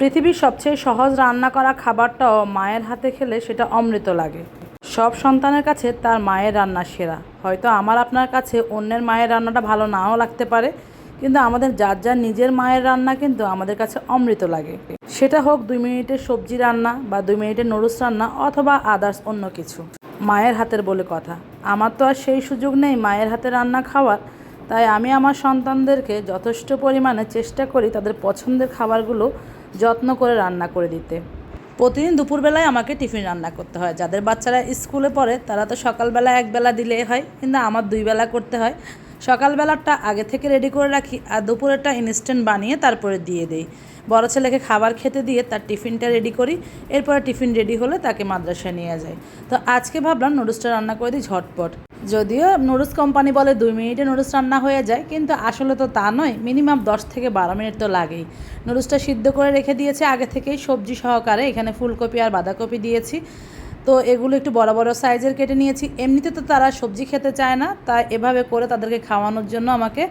পৃথিবীর সবচেয়ে সহজ রান্না করা খাবারটাও মায়ের হাতে খেলে সেটা অমৃত লাগে। সব সন্তানের কাছে তার মায়ের রান্না সেরা। হয়তো আমার আপনার কাছে অন্যের মায়ের রান্নাটা ভালো নাও লাগতে পারে, কিন্তু আমাদের যার যার নিজের মায়ের রান্না কিন্তু আমাদের কাছে অমৃত লাগে। সেটা হোক দুই মিনিটের সবজি রান্না বা দুই মিনিটের নুডলস রান্না অথবা আদার্স অন্য কিছু। মায়ের হাতের বলে কথা। আমার তো আর সেই সুযোগ নেই মায়ের হাতে রান্না খাওয়ার। তাই আমি আমার সন্তানদেরকে যথেষ্ট পরিমাণে চেষ্টা করি তাদের পছন্দের খাবারগুলো যত্ন করে রান্না করে দিতে। প্রতিদিন দুপুরবেলায় আমাকে টিফিন রান্না করতে হয়। যাদের বাচ্চারা স্কুলে পড়ে, তারা তো সকালবেলা একবেলা দিলেই হয়, কিন্তু আমার দুই বেলা করতে হয়। সকালবেলাটা আগে থেকে রেডি করে রাখি আর দুপুরেরটা ইনস্ট্যান্ট বানিয়ে তারপরে দিয়ে দেই। বড় ছেলেকে খাবার খেতে দিয়ে তার টিফিনটা রেডি করি, এরপরে টিফিন রেডি হলে তাকে মাদ্রাসায় নিয়ে যাই। তো আজকে ভাবলাম নুডলসটা রান্না করে দিই ঝটপট। যদিও নুডলস কোম্পানি বলে দুই মিনিটে নুডলস রান্না হয়ে যায়, কিন্তু আসলে তো তা নয়। মিনিমাম দশ থেকে বারো মিনিট তো লাগেই। নুডলসটা সিদ্ধ করে রেখে দিয়েছে, আগে থেকেই সবজি সহকারে। এখানে ফুলকপি আর বাঁধাকপি দিয়েছি। তো এগুলো একটু বড় বড় সাইজের কেটে নিয়েছি। এমনিতে তো তারা সবজি খেতে চায় না, তাই এভাবে করে তাদেরকে খাওয়ানোর জন্য আমাকে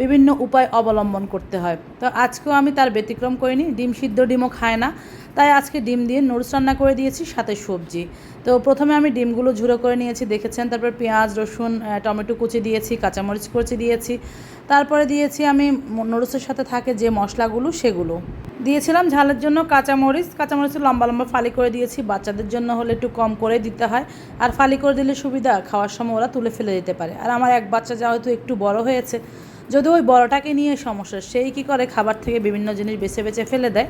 বিভিন্ন উপায় অবলম্বন করতে হয়। তো আজকেও আমি তার ব্যতিক্রম করিনি, ডিম সিদ্ধ ডিমও খায় না। তাই আজকে ডিম দিয়ে নুডলস রান্না করে দিয়েছি, সাথে সবজি। তো প্রথমে আমি ডিমগুলো ঝুড়ো করে নিয়েছি, দেখেছেন? তারপর পেঁয়াজ, রসুন টমেটো কুচি দিয়েছি, কাঁচামরিচ কুচি দিয়েছি। তারপরে দিয়েছি আমি নুডলসের সাথে থাকে যে মশলাগুলো, সেগুলো। দিয়েছিলাম ঝালের জন্য কাঁচামরিচ। কাঁচামরিচ লম্বা লম্বা ফালি করে দিয়েছি, বাচ্চাদের জন্য হলে একটু কম করে দিতে হয়। আর ফালি করে দিলে সুবিধা, খাওয়ার সময় ওরা তুলে ফেলে দিতে পারে। আর আমার এক বাচ্চা যা হয়তো একটু বড় হয়েছে যদি ওই বড়টাকে নিয়ে সমস্যা, সেই কি করে খাবার থেকে বিভিন্ন জিনিস বেছে বেছে ফেলে দেয়?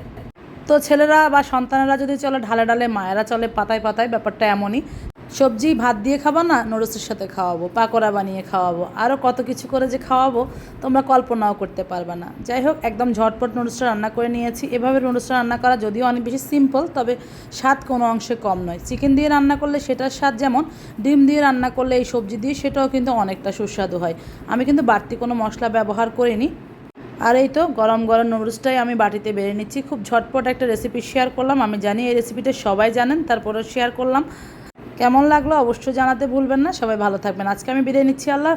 তো ছেলেরা বা সন্তানেরা যদি চলে ঢালে ঢালে, মায়েরা চলে পাতায় পাতায়, ব্যাপারটা এমনই। সবজি, ভাত দিয়ে খাব না, নুডলসের সাথে খাওয়াবো, পাকোড়া বানিয়ে খাওয়াবো আরও কত কিছু করে যে খাওয়াবো, তোমরা কল্পনাও করতে পারবে না। যাই হোক, একদম ঝটপট নুডলসটা রান্না করে নিয়েছি। এভাবে নুডলসটা রান্না করা যদিও অনেক বেশি সিম্পল তবে স্বাদ কোনো অংশে কম নয়। চিকেন দিয়ে রান্না করলে সেটার স্বাদ যেমন, ডিম দিয়ে রান্না করলে এই সবজি দিয়ে সেটাও কিন্তু অনেকটা সুস্বাদু হয়। আমি কিন্তু বাড়তি কোনো মশলা ব্যবহার করিনি। আর এই তো, গরম গরম নুডলসটাই আমি বাটিতে বেড়ে নিচ্ছি। খুব ঝটপট একটা রেসিপি শেয়ার করলাম। আমি জানি এই রেসিপিটা সবাই জানেন, তারপরেও শেয়ার করলাম। কেমন লাগল অবশ্যই জানাতে ভুলবেন না সবাই ভালো থাকবেন আজকে আমি বিদায় নিচ্ছি আল্লাহ।